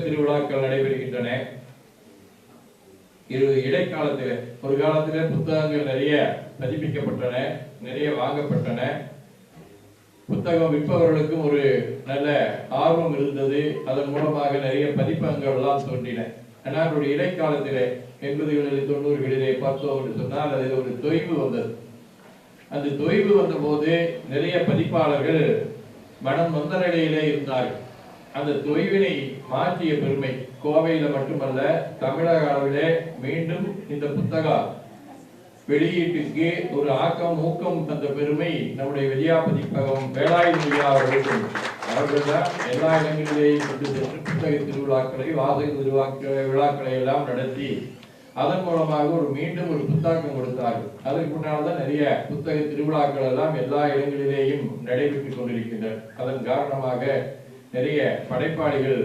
திருவிழாக்கள் நடைபெறுகின்றன. இரு இடைக்காலத்தில் ஒரு காலத்தில் புத்தகங்கள் நிறைய பதிப்பிக்கப்பட்டன நிறைய வாங்கப்பட்டன. புத்தகம் விற்பவர்களுக்கும் ஒரு நல்ல ஆர்வம் இருந்தது. அதன் மூலமாக நிறைய பதிப்பகங்கள் எல்லாம் தோன்றின. ஆனால் ஒரு இடைக்காலத்திலே எண்பதுகளில் தொண்ணூறுகளிலே பார்த்தோம் என்று சொன்னால் அதில் ஒரு தொய்வு வந்தது. அந்த தொய்வு வந்தபோது நிறைய பதிப்பாளர்கள் மனம் வந்த நிலையிலே இருந்தார்கள். அந்த தொய்வினை மாற்றிய பெருமை கோவையில மட்டுமல்ல தமிழக அளவிலே மீண்டும் இந்த புத்தகம் வெளியீட்டுக்கு ஒரு ஆக்கம் ஊக்கம் தந்த பெருமை நம்முடைய வெளியா பதிப்பகம் வேலாயுத அவர்களுக்கும் அவர்கள் தான் எல்லா இடங்களிலேயும் கொண்டு சென்று புத்தக திருவிழாக்களை வாசக திருவிழாக்களை விழாக்களை எல்லாம் நடத்தி அதன் மூலமாக ஒரு மீண்டும் ஒரு புத்தாக்கம் கொடுத்தார்கள். அதற்கு முன்னால்தான் நிறைய புத்தக திருவிழாக்கள் எல்லாம் எல்லா இடங்களிலேயும் நடைபெற்றுக் கொண்டிருக்கின்றன. அதன் காரணமாக நிறைய படைப்பாளிகள்